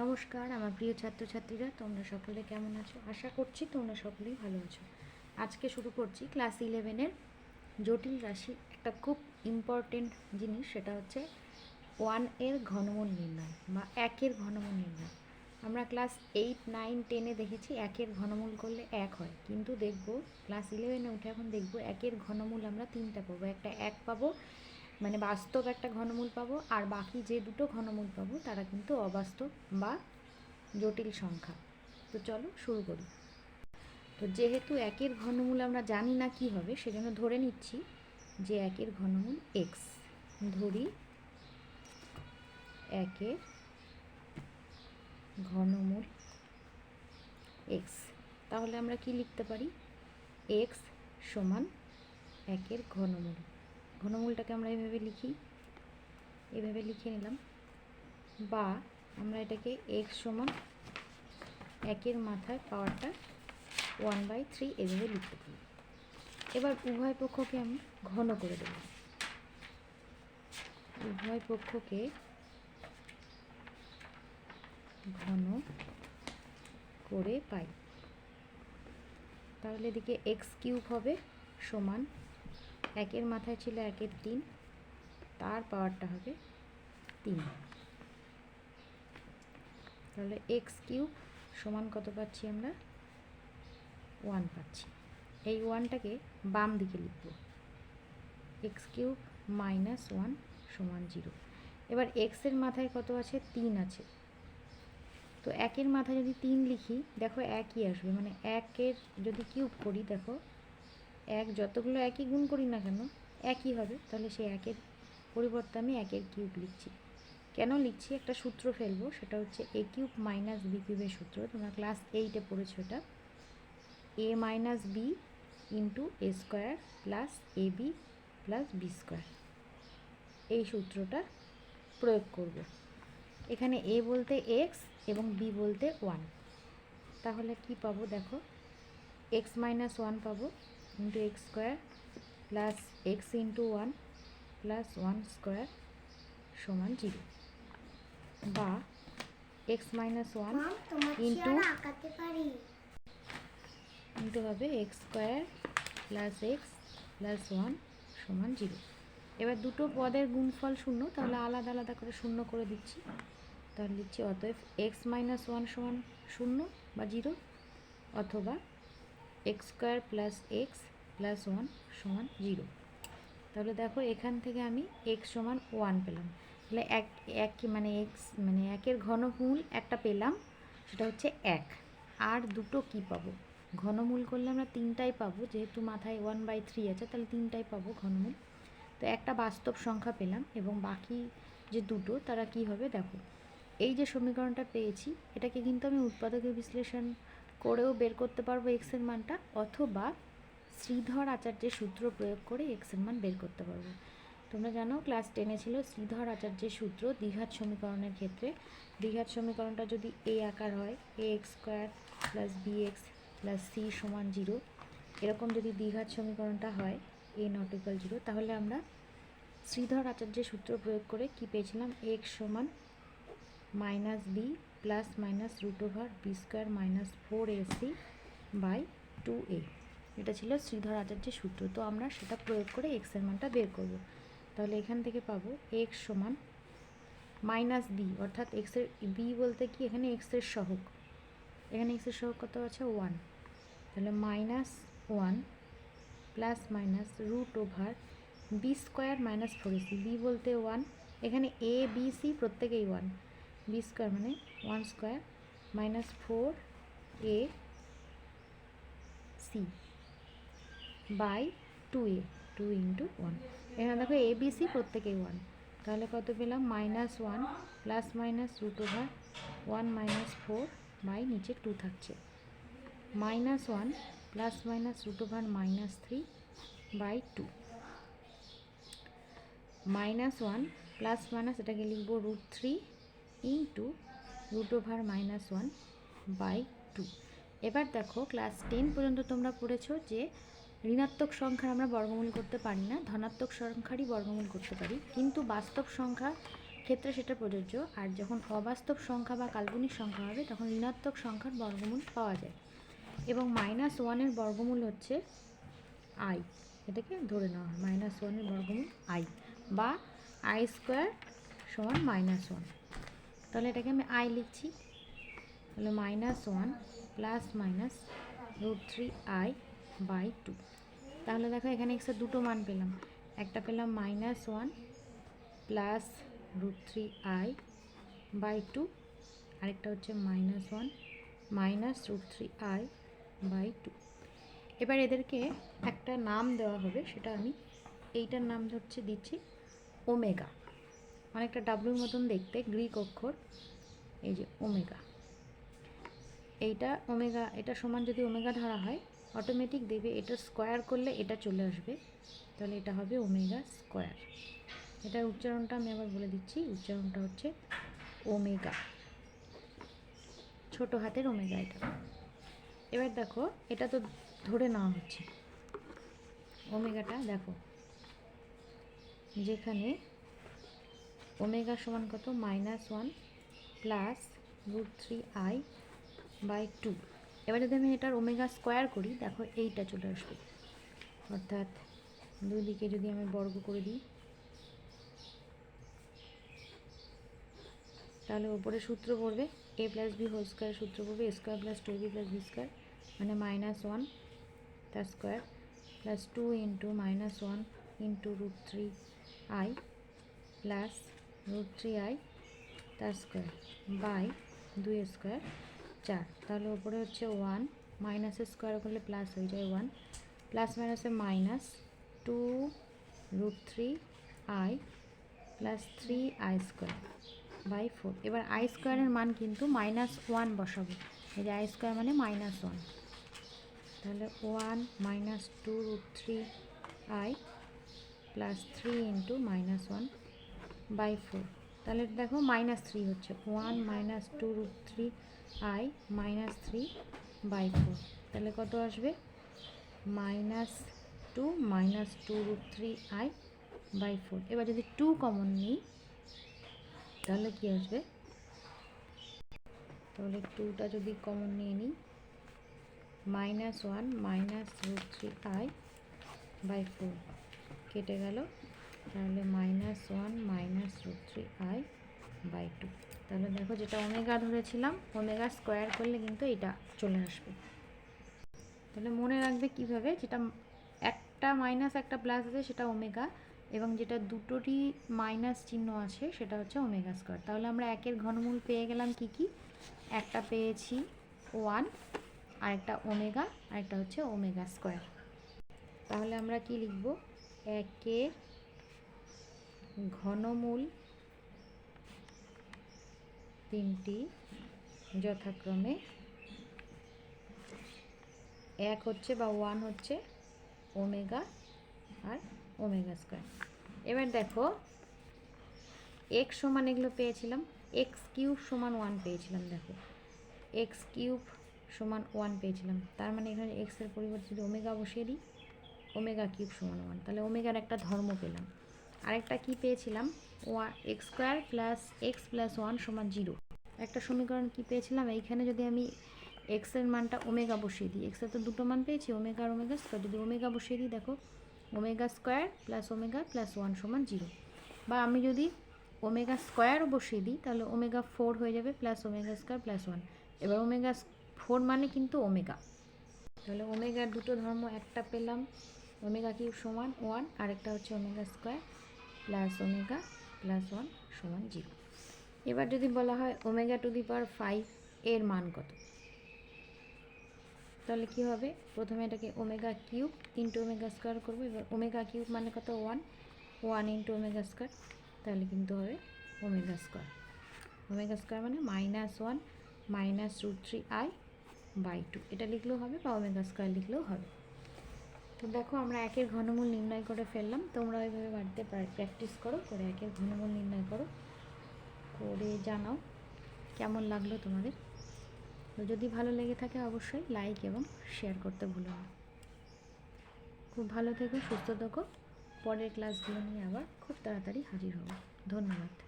নমস্কার, আমার প্রিয় ছাত্রছাত্রীরা, তোমরা সকলে কেমন আছো? আশা করছি তোমরা সকলেই ভালো আছো। আজকে শুরু করছি ক্লাস ইলেভেনের জটিল রাশি। একটা খুব ইম্পর্টেন্ট জিনিস, সেটা হচ্ছে ওয়ানের ঘনমূল নির্ণয় বা একের ঘনমূল নির্ণয়। আমরা ক্লাস এইট নাইন টেনে দেখেছি একের ঘনমূল করলে এক হয়। কিন্তু দেখব ক্লাস ইলেভেনে উঠে এখন দেখব একের ঘনমূল আমরা তিনটা পাবো। একটা এক পাবো মানে বাস্তব একটা ঘনমূল পাবো, আর বাকি যে দুটো ঘনমূল পাবো, তারা কিন্তু অবাস্তব বা জটিল সংখ্যা। তো চলো শুরু করি। তো যেহেতু একের ঘনমূল আমরা জানি না কি হবে, সেজন্য ধরে নিচ্ছি যে একের ঘনমূল এক্স ধরি একের ঘনমূল এক্স তাহলে আমরা কি লিখতে পারি? এক্স সমান একের ঘনমূল। ঘনমূলটাকে আমরা এভাবে লিখি। এভাবে লিখে নিলাম। বা আমরা এটাকে এক্স সমান একের মাথায় পাওয়ারটা ওয়ান বাই থ্রি এভাবে লিখতে পারি। এবার উভয় পক্ষকে আমি ঘন করে দেব। উভয় পক্ষকে ঘন করে পাই। তাহলে এদিকে এক্স কিউব হবে সমান একের মাথায় ছিল একের তিন, তার পাওয়ারটা হবে তিন। তাহলে এক্স কিউব সমান কত পাচ্ছি আমরা? ওয়ান পাচ্ছি। এই ওয়ানটাকে বাম দিকে লিখব। এক্স কিউব মাইনাস ওয়ান সমান জিরো। এবার এক্সের মাথায় কত আছে? তিন আছে। তো একের মাথায় যদি তিন লিখি, দেখো একই আসবে। মানে একের যদি কিউব করি, দেখো এক যতগুলো একই গুণ করি না কেন, একই হবে। তাহলে সেই একের পরিবর্তে আমি একের কিউব লিখছি। কেন লিখছি? একটা সূত্র ফেলব, সেটা হচ্ছে এ কিউব মাইনাস বি কিউবের সূত্র। তোমরা ক্লাস এইটে পড়েছো এটা। A minus b into a square plus a b plus b square এই সূত্রটা প্রয়োগ করব। এখানে এ বলতে এক্স এবং বি বলতে ওয়ান তাহলে কি পাবো? দেখো এক্স মাইনাস ওয়ান পাবো। Into x square plus x into one plus one square সমান জিরো বা x minus one into into হবে x square plus x plus one সমান জিরো এবার দুটো পদের গুণফল শূন্য তাহলে আলাদা আলাদা করে শূন্য করে দিচ্ছি। তাহলে লিখছি অতএব এক্স মাইনাস ওয়ান সমান শূন্য বা জিরো অথবা x square plus x plus one সমান জিরো। তাহলে দেখো এখান থেকে আমি এক্স সমান ওয়ান পেলাম। তাহলে এক এক মানে এক্স মানে একের ঘনমূল একটা পেলাম, সেটা হচ্ছে এক। আর দুটো কি পাবো? ঘনমূল করলে আমরা তিনটাই পাবো, যেহেতু মাথায় ওয়ান বাই থ্রি আছে, তাহলে তিনটাই পাবো ঘনমূল। তো একটা বাস্তব সংখ্যা পেলাম, এবং বাকি যে দুটো, তারা কি হবে? দেখো, এই যে সমীকরণটা পেয়েছি, এটাকে কিন্তু আমি উৎপাদকের বিশ্লেষণ করেও বের করতে পারব এক্সের মানটা, অথবা শ্রীধর আচার্যের সূত্র প্রয়োগ করে এক্সের মান বের করতে পারব। তোমরা জানো ক্লাস টেনে ছিল শ্রীধর আচার্যের সূত্র দ্বিঘাত সমীকরণের ক্ষেত্রে। দ্বিঘাত সমীকরণটা যদি এ আকার হয় a x square plus b x plus c সমান জিরো এরকম যদি দ্বিঘাত সমীকরণটা হয় এ নট ইকাল জিরো তাহলে আমরা শ্রীধর আচার্যের সূত্র প্রয়োগ করে কি পেয়েছিলাম? এক্স সমান minus b plus minus root over b square minus four a c by two a এটা ছিল শ্রীধর আচার্যের সূত্র। তো আমরা সেটা প্রয়োগ করে এক্সের মানটা বের করব। তাহলে এখান থেকে পাবো এক্স সমান মাইনাস বি অর্থাৎ এক্সের বি বলতে কি এখানে এক্সের সহগ। এখানে এক্সের সহগ কত আছে? ওয়ান তাহলে minus one plus minus root over b square minus four a c b বলতে ওয়ান এখানে এ বি সি প্রত্যেকেই ওয়ান বি স্কোয়ার মানে one square minus four a c by two a two into one এখানে দেখো A B C প্রত্যেকেই one তাহলে কত পেলাম? Minus one plus minus root over one minus four by নিচে two থাকছে। Minus one plus minus root over minus three by two minus one plus minus এটাকে লিখব root three into root over minus one by two এবার দেখো class ten পর্যন্ত তোমরা পড়েছো যে ঋণাত্মক সংখ্যার আমরা বর্গমূল করতে পারি না, ধনাত্মক সংখ্যারই বর্গমূল করতে পারি। কিন্তু বাস্তব সংখ্যা ক্ষেত্রে সেটা প্রযোজ্য। আর যখন অবাস্তব সংখ্যা বা কাল্পনিক সংখ্যা হবে, তখন ঋণাত্মক সংখ্যার বর্গমূল পাওয়া যায়। এবং মাইনাস ওয়ানের বর্গমূল হচ্ছে আই এটাকে ধরে নেওয়া হয় মাইনাস ওয়ানের বর্গমূল আই বা আই স্কোয়ার সমান মাইনাস ওয়ান তাহলে এটাকে আমি আই লিখছি। তাহলে minus one plus minus root three i by two তাহলে দেখো এখানে এক্সের দুটো মান পেলাম। একটা পেলাম minus one plus root three i by two আরেকটা হচ্ছে minus one minus root three i by two এবার এদেরকে একটা নাম দেওয়া হবে, সেটা আমি এইটার নাম হচ্ছে দিচ্ছি ওমেগা। অনেকটা ডাব্লুর মতন দেখতে গ্রিক অক্ষর, এই যে ওমেগা। এইটা ওমেগা, এটা সমান যদি ওমেগা ধরা হয় অটোমেটিক দেবে এটা স্কোয়ার করলে এটা চলে আসবে। তাহলে এটা হবে ওমেগা স্কোয়ার এটার উচ্চারণটা আমি আবার বলে দিচ্ছি, উচ্চারণটা হচ্ছে ওমেগা। ছোট হাতের ওমেগা এটা। এবার দেখো, এটা তো ধরে নেওয়া হচ্ছে। ওমেগাটা দেখো, যেখানে ওমেগা সমান কত? Minus one plus root three i by two. এবার যদি আমি এটার ওমেগা স্কোয়ার করি, দেখো এইটা চলে আসবে। অর্থাৎ দুই দিকে যদি আমি বর্গ করে দিই, তাহলে ওপরে সূত্র পড়বে a plus b whole square সূত্র পড়বে a square plus two b plus b square মানে মাইনাস ওয়ান তার square plus two into minus one into root three i plus root three i তার স্কোয়ার বাই দুই square চার। তাহলে ওপরে হচ্ছে ওয়ান মাইনাসের স্কোয়ার করলে প্লাস হয়ে যায় ওয়ান প্লাস মাইনাসে minus two root three i plus three i square by four এবার আই স্কোয়ারের মান কিন্তু মাইনাস ওয়ান বসাবো। এই যে আই স্কোয়ার মানে মাইনাস ওয়ান তাহলে one minus two root three i plus three into minus one by four তাহলে দেখো মাইনাস থ্রি হচ্ছে one minus two root three i minus three by four তাহলে কত আসবে? Minus two minus two root three i by four এবার যদি two common নিই, তাহলে কি আসবে? তাহলে টুটা যদি কমন নিয়ে নিই minus one minus root three i by four কেটে গেল তাহলে minus one minus root three i by two তাহলে দেখো যেটা ওমেগা ধরেছিলাম ওমেগা স্কোয়ার করলে কিন্তু এটা চলে আসবে। তাহলে মনে রাখবে কীভাবে? যেটা একটা মাইনাস একটা প্লাস আছে, সেটা ওমেগা এবং যেটা দুটোরই মাইনাস চিহ্ন আছে, সেটা হচ্ছে ওমেগা স্কোয়ার তাহলে আমরা একের ঘনমূল পেয়ে গেলাম কি কি? একটা পেয়েছি ওয়ান আরেকটা ওমেগা আরেকটা হচ্ছে ওমেগা স্কোয়ার তাহলে আমরা কি লিখব? একের ঘনমূল তিনটি যথাক্রমে। এক হচ্ছে বা ওয়ান হচ্ছে ওমেগা আর ওমেগা স্কোয়ার এবার দেখো এক্স সমান এগুলো পেয়েছিলাম এক্স কিউব সমান ওয়ান পেয়েছিলাম, দেখো। এক্স কিউব সমান ওয়ান পেয়েছিলাম, তার মানে এখানে এক্সের পরিবর্তে যদি ওমেগা বসিয়ে দিই ওমেগা কিউব সমান ওয়ান তাহলে ওমেগার একটা ধর্ম পেলাম। আরেকটা কি পেয়েছিলাম? One x square plus x plus one সমান জিরো একটা সমীকরণ কি পেয়েছিলাম? এইখানে যদি আমি এক্সের মানটা ওমেগা বসিয়ে দিই এক্সের তো দুটো মান পেয়েছি ওমেগা আর ওমেগা স্কোয়ার যদি ওমেগা বসিয়ে দিই, দেখো omega square plus omega plus one সমান জিরো বা আমি যদি ওমেগা স্কোয়ারও বসিয়ে দিই, তাহলে ওমেগা ফোর হয়ে যাবে plus omega square plus one এবার ওমেগা ফোর মানে কিন্তু ওমেগা তাহলে ওমেগার দুটো ধর্ম একটা পেলাম ওমেগা কিউব সমান ওয়ান আরেকটা হচ্ছে omega square plus omega plus one সমান জিরো। এবার যদি বলা হয় omega to the power five এর মান কত? তাহলে কি হবে? প্রথমে এটাকে omega cube into omega square করব। এবার ওমেগা কিউব মানে কত? One. One into omega square. তাহলে কিন্তু হবে ওমেগা স্কোয়ার। ওমেগা স্কোয়ার মানে minus one minus root three i by two. এটা লিখলেও হবে বা ওমেগা স্কোয়ার লিখলেও হবে। তো দেখো, আমরা একের ঘনমূল নির্ণয় করে ফেললাম। তোমরা ওইভাবে বাড়িতে প্র্যাকটিস করো, করে একের ঘনমূল নির্ণয় করো। করে জানাও কেমন লাগল তোমাদের। তো যদি ভালো লেগে থাকে অবশ্যই লাইক এবং শেয়ার করতে ভুলো না। খুব ভালো থেকো, সুস্থ থেকো। পরের ক্লাসগুলো নিয়ে আবার খুব তাড়াতাড়ি হাজির হব। ধন্যবাদ।